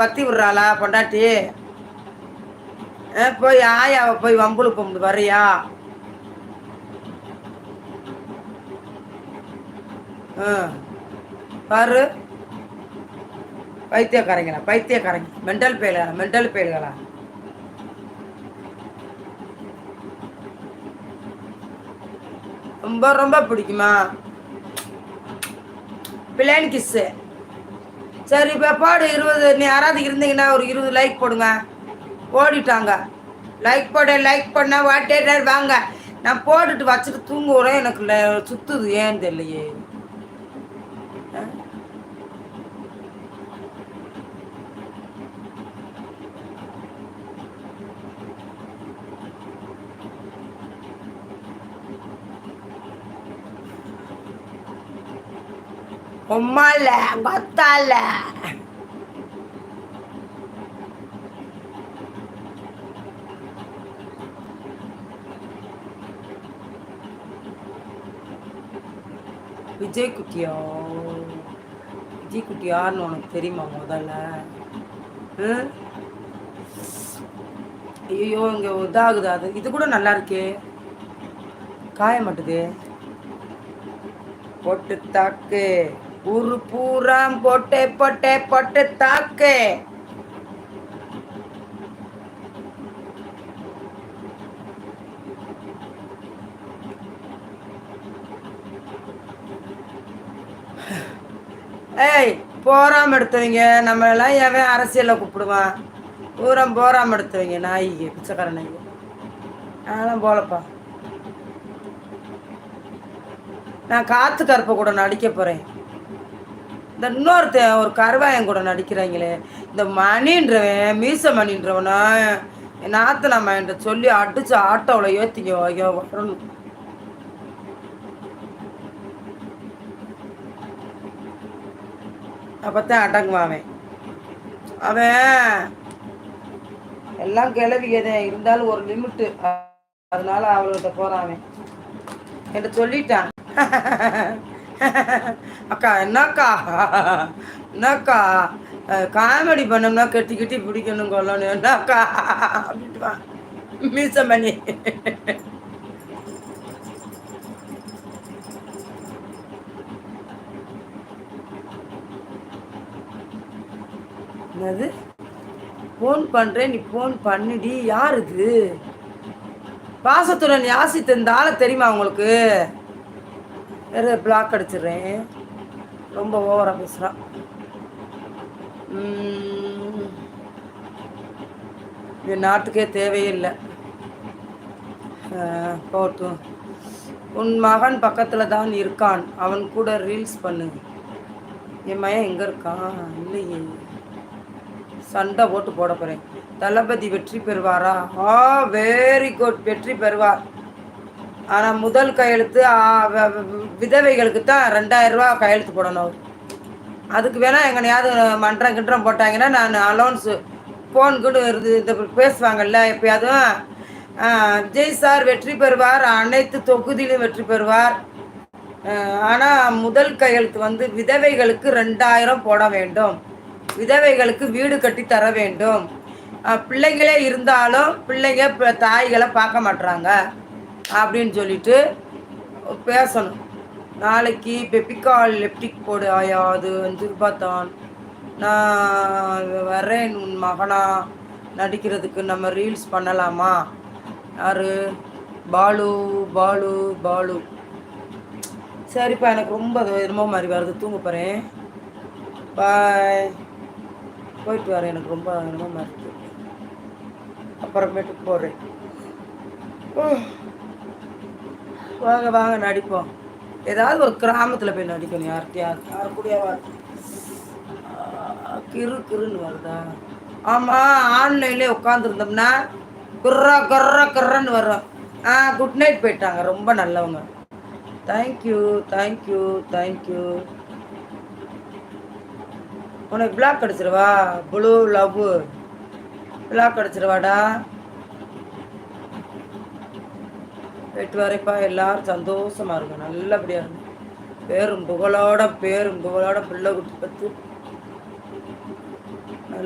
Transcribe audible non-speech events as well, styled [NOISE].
பத்தி விடுறாளா பொண்டாட்டி? போய் ஆயாவை போய் வம்புழு கும்பிடு வரையா பாரு. பைத்தியக்காரங்களா பைத்தியக்காரங்க. மென்டல் பேலுகளா மென்டல் பேலுகளா ரொம்ப ரொம்ப பிடிக்குமா? பிளேன் கிஸ்ஸு சரி இப்போ போடு இருபது நீ யாராவது இருந்தீங்கன்னா ஒரு இருபது லைக் போடுங்க. ஓடிட்டாங்க. லைக் போட லைக் பண்ண வாட்டேட்டர் வாங்க. நான் போட்டுட்டு வச்சுட்டு தூங்குறேன். எனக்கு சுத்துது ஏன்னு தெரியலையே. உம்மால பத்தால. விஜய் குட்டியா? விஜய் குட்டியான்னு உனக்கு தெரியுமா முதல்ல? ஐயோ இங்கே இதாகுது அது. இது கூட நல்லா இருக்கே. காய மாட்டுது போட்டு தாக்கு. ஊரு பூராம் பொட்டை பொட்டை பொட்டை தாக்கு. ஏய் போராம எடுத்தவங்க நம்ம எல்லாம் எவன் அரசியலில் கூப்பிடுவான்? பூரம் போராம எடுத்தவங்க நாய்க்கு பிச்சைக்கார நாய். அதெல்லாம் போலப்பா. நான் காத்து கருப்பை கூட நடிக்க போகிறேன் இந்த இன்னொருத்தன் ஒரு கருவாயன் கூட நடிக்கிறாங்களே. இந்த மணின்றவன் மீச மணின்றவனா நாத்தனாமா என்ற சொல்லி அடிச்சு ஆட்டோவில் ஏற்றிக்க ஐயோ வரணும் அப்பத்தான் அடங்குவான் அவன். எல்லாம் கிளவியதே இருந்தாலும் ஒரு லிமிட்டு. அதனால அவள்கிட்ட போறான் அவன். என்கிட்ட சொல்லிட்டான். [LAUGHS] அக்கா என்னக்கா? என்னக்கா? காமெடி பண்ணோம்னா கெட்டி கட்டி பிடிக்கணும் கொள்ளணும் என்னக்கா? அப்படின்ட்டு மீசமணி என்னது? ஃபோன் பண்ணுறேன் நீ ஃபோன் பண்ணிடி. யார் இது? பாசத்துடன் யாசித்த இந்த ஆளை தெரியுமா உங்களுக்கு? வேறு பிளாக் அடிச்சிடுறேன். ரொம்ப ஓவராக பேசுகிறான் இது நாட்டுக்கே தேவையே இல்லை. போட்டும். உன் மகன் பக்கத்தில் தான் இருக்கான். அவன் கூட ரீல்ஸ் பண்ணு. என் மயன் எங்கே இருக்கான்? இல்லையே. சண்டை போட்டு போட போகிறேன் தளபதி வெற்றி பெறுவாரா? ஆ வெரி குட் வெற்றி பெறுவார். ஆனால் முதல் கையெழுத்து விதவைகளுக்கு தான் ரெண்டாயிரம் ரூபா கையெழுத்து போடணும் அவர். அதுக்கு வேணால் எங்கனையாவது மன்றம் கின்றம் போட்டாங்கன்னா நான் அலோன்ஸு ஃபோன் கூட இருந்து இந்த பேசுவாங்கல்ல எப்பயாவது. விஜய் சார் வெற்றி பெறுவார் அனைத்து தொகுதியிலும் வெற்றி பெறுவார். ஆனால் முதல் கையெழுத்து வந்து விதவைகளுக்கு ரெண்டாயிரம் போட வேண்டும். விதவைகளுக்கு வீடு கட்டி தர வேண்டும். பிள்ளைங்களே இருந்தாலும் பிள்ளைங்க தாய்களை பார்க்க மாட்டுறாங்க அப்படின்னு சொல்லிட்டு பேசணும். நாளைக்கு பெப்பிக்கால் லெப்டிக் போடு ஆயா அது அஞ்சு ரூபாய் தான் நான் வரேன் உன் மகனா நடிக்கிறதுக்கு நம்ம ரீல்ஸ் பண்ணலாமா? யாரு? பாலு பாலு பாலு. சரிப்பா எனக்கு ரொம்ப என்னமோ மாதிரி வருது. தூங்க போகிறேன் பாய் போயிட்டு வரேன். எனக்கு ரொம்ப என்னமோ மாதிரி அப்புறமேட்டு போகிறேன் வாங்க வாங்க நடிப்போம். ஏதாவது ஒரு கிராமத்தில் போய் நடிக்கணும் யார்கிட்டயா யார் கூடயாவா கிரு கிருன்னு வருதா? ஆமாம் ஆன்லைன்லேயே உட்காந்துருந்தோம்னா குர்ரா குர்ரா குர்ரன்னு வரும். ஆ குட் நைட் போயிட்டாங்க ரொம்ப நல்லவங்க. Thank you thank you thank you உனக்கு பிளாக் அடிச்சிருவா? ப்ளூ லவ் பிளாக் அடிச்சிருவாடா? வெட்டு வரைப்பா எல்லாரும் சந்தோஷமா இருக்கும் நல்லபடியா இருக்கும் பேரும் புகழோட பேரும் புகழோட பிள்ளை குட்டி பத்து.